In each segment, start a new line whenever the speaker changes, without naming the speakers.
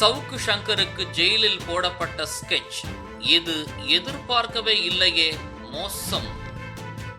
சவுக்கு சங்கருக்கு ஜெயிலில் போடப்பட்ட ஸ்கெட்ச் இது எதிர்பார்க்கவே இல்லையே. மோசம்.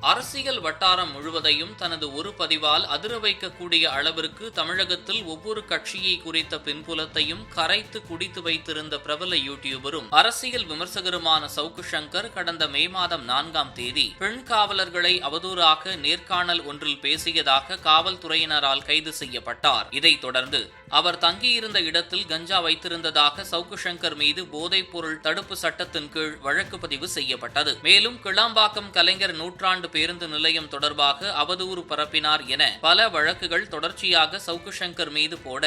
அரசியல் வட்டாரம் முழுவதையும் தனது ஒரு பதிவால் அதிர வைக்கக்கூடிய அளவிற்கு தமிழகத்தில் ஒவ்வொரு கட்சியை குறித்த பின்புலத்தையும் கரைத்து குடித்து வைத்திருந்த பிரபல யூடியூபரும் அரசியல் விமர்சகருமான சவுக்கு சங்கர் கடந்த மே மாதம் நான்காம் தேதி பெண் காவலர்களை அவதூறாக நேர்காணல் ஒன்றில் பேசியதாக காவல்துறையினரால் கைது செய்யப்பட்டார். இதைத் தொடர்ந்து அவர் தங்கியிருந்த இடத்தில் கஞ்சா வைத்திருந்ததாக சவுக்கு சங்கர் மீது போதைப் பொருள் தடுப்பு சட்டத்தின் கீழ் வழக்கு பதிவு செய்யப்பட்டது. மேலும் கிளாம்பாக்கம் கலைஞர் நூற்றாண்டு பேருந்து நிலையம் தொடர்பாக அவதூறு பரப்பினார் என பல வழக்குகள் தொடர்ச்சியாக சவுக்கு சங்கர் மீது போட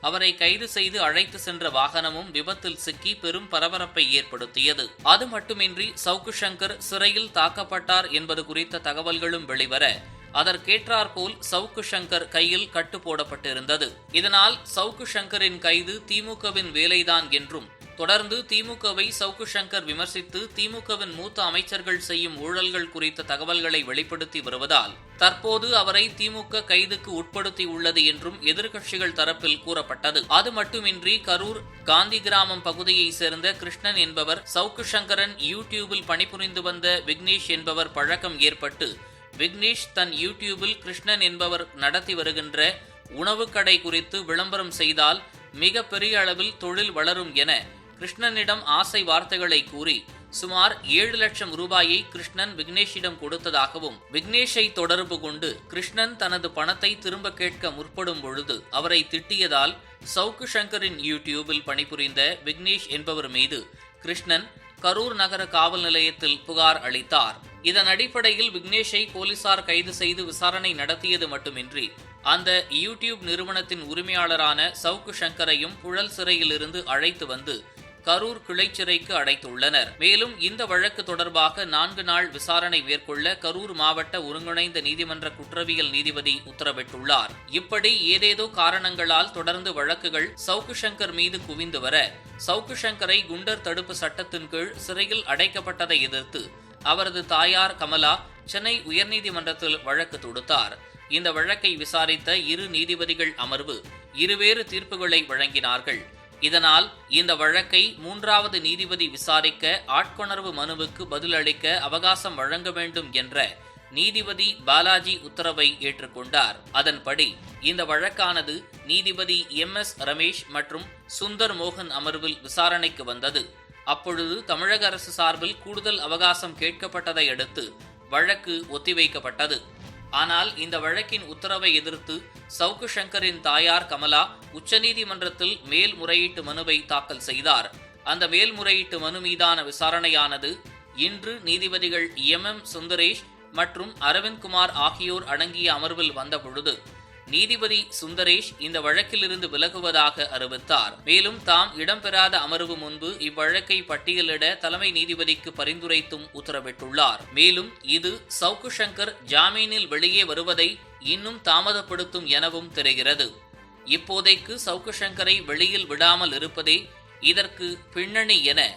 அவரை கைது செய்து அழைத்து சென்ற வாகனமும் விபத்தில் சிக்கி பெரும் பரபரப்பை ஏற்படுத்தியது. அது மட்டுமின்றி சவுக்கு சங்கர் சிறையில் தாக்கப்பட்டார் என்பது குறித்த தகவல்களும் வெளிவர அதற்கேற்றாற்போல் சவுக்கு சங்கர் கையில் கட்டு போடப்பட்டிருந்தது. இதனால் சவுக்கு சங்கரின் கைது திமுகவின் வேலைதான் என்றும் தொடர்ந்து திமுகவை சவுக்கு சங்கர் விமர்சித்து திமுகவின் மூத்த அமைச்சர்கள் செய்யும் ஊழல்கள் குறித்த தகவல்களை வெளிப்படுத்தி வருவதால் தற்போது அவரை திமுக கைதுக்கு உட்படுத்தி உள்ளது என்றும் எதிர்க்கட்சிகள் தரப்பில் கூறப்பட்டது. அது மட்டுமின்றி கரூர் காந்தி கிராமம் பகுதியைச் சேர்ந்த கிருஷ்ணன் என்பவர் சவுக்கு சங்கரன் யூடியூபில் பணிபுரிந்து வந்த விக்னேஷ் என்பவர் பழக்கம் ஏற்பட்டு விக்னேஷ் தன் யூடியூபில் கிருஷ்ணன் என்பவர் நடத்தி வருகின்ற உணவுக் கடை குறித்து விளம்பரம் செய்தால் மிக பெரிய அளவில் தொழில் வளரும் என கிருஷ்ணனிடம் ஆசை வார்த்தைகளை கூறி சுமார் ஏழு லட்சம் ரூபாயை கிருஷ்ணன் விக்னேஷிடம் கொடுத்ததாகவும் விக்னேஷை தொடர்பு கொண்டு கிருஷ்ணன் தனது பணத்தை திரும்ப கேட்க முற்படும் பொழுது அவரை திட்டியதால் சவுக்கு சங்கரின் யூடியூபில் பணிபுரிந்த விக்னேஷ் என்பவர் மீது கிருஷ்ணன் கரூர் நகர காவல் நிலையத்தில் புகார் அளித்தார். இதன் அடிப்படையில் விக்னேஷை போலீசார் கைது செய்து விசாரணை நடத்தியது மட்டுமின்றி அந்த யூடியூப் நிறுவனத்தின் உரிமையாளரான சவுக்கு சங்கரையும் புழல் சிறையில் இருந்து அழைத்து வந்து கரூர் கிளைச்சிறைக்கு அடைத்துள்ளனர். மேலும் இந்த வழக்கு தொடர்பாக நான்கு நாள் விசாரணை மேற்கொள்ள கரூர் மாவட்ட ஒருங்கிணைந்த நீதிமன்ற குற்றவியல் நீதிபதி உத்தரவிட்டுள்ளார். இப்படி ஏதேதோ காரணங்களால் தொடர்ந்து வழக்குகள் சவுக்கு சங்கர் மீது குவிந்து வர சவுக்கு சங்கரை குண்டர் தடுப்பு சட்டத்தின் கீழ் சிறையில் அடைக்கப்பட்டதை எதிர்த்து அவரது தாயார் கமலா சென்னை உயர்நீதிமன்றத்தில் வழக்கு தொடுத்தார். இந்த வழக்கை விசாரித்த இரு நீதிபதிகள் அமர்வு இருவேறு தீர்ப்புகளை வழங்கினார்கள். இதனால் இந்த வழக்கை மூன்றாவது நீதிபதி விசாரிக்க ஆட்கொணர்வு மனுவுக்கு பதிலளிக்க அவகாசம் வழங்க வேண்டும் என்ற நீதிபதி பாலாஜி உத்தரவை ஏற்றுக்கொண்டார். அதன்படி இந்த வழக்கானது நீதிபதி எம் எஸ் ரமேஷ் மற்றும் சுந்தர் மோகன் அமர்வில் விசாரணைக்கு வந்தது. அப்பொழுது தமிழக அரசு சார்பில் கூடுதல் அவகாசம் கேட்கப்பட்டதை அடுத்து வழக்கு ஒத்திவைக்கப்பட்டது. ஆனால் இந்த வழக்கின் உத்தரவை எதிர்த்து சவுக்கு சங்கரின் தாயார் கமலா உச்சநீதிமன்றத்தில் மேல்முறையீட்டு மனுவை தாக்கல் செய்தார். அந்த மேல்முறையீட்டு மனு மீதான விசாரணையானது இன்று நீதிபதிகள் எம் எம் சுந்தரேஷ் மற்றும் அரவிந்த்குமார் ஆகியோர் அடங்கிய அமர்வில் வந்தபொழுது நீதிபதி சுந்தரேஷ் இந்த வழக்கிலிருந்து விலகுவதாக அறிவித்தார். மேலும் தாம் இடம்பெறாத அமர்வு முன்பு இவ்வழக்கை பட்டியலிட தலைமை நீதிபதிக்கு பரிந்துரைத்தும் உத்தரவிட்டுள்ளார். மேலும் இது சவுக்கு சங்கர் ஜாமீனில் வெளியே வருவதை இன்னும் தாமதப்படுத்தும் எனவும் தெரிகிறது. இப்போதைக்கு சவுக்கு சங்கரை வெளியில் விடாமல் இருப்பதே இதற்கு பின்னணி என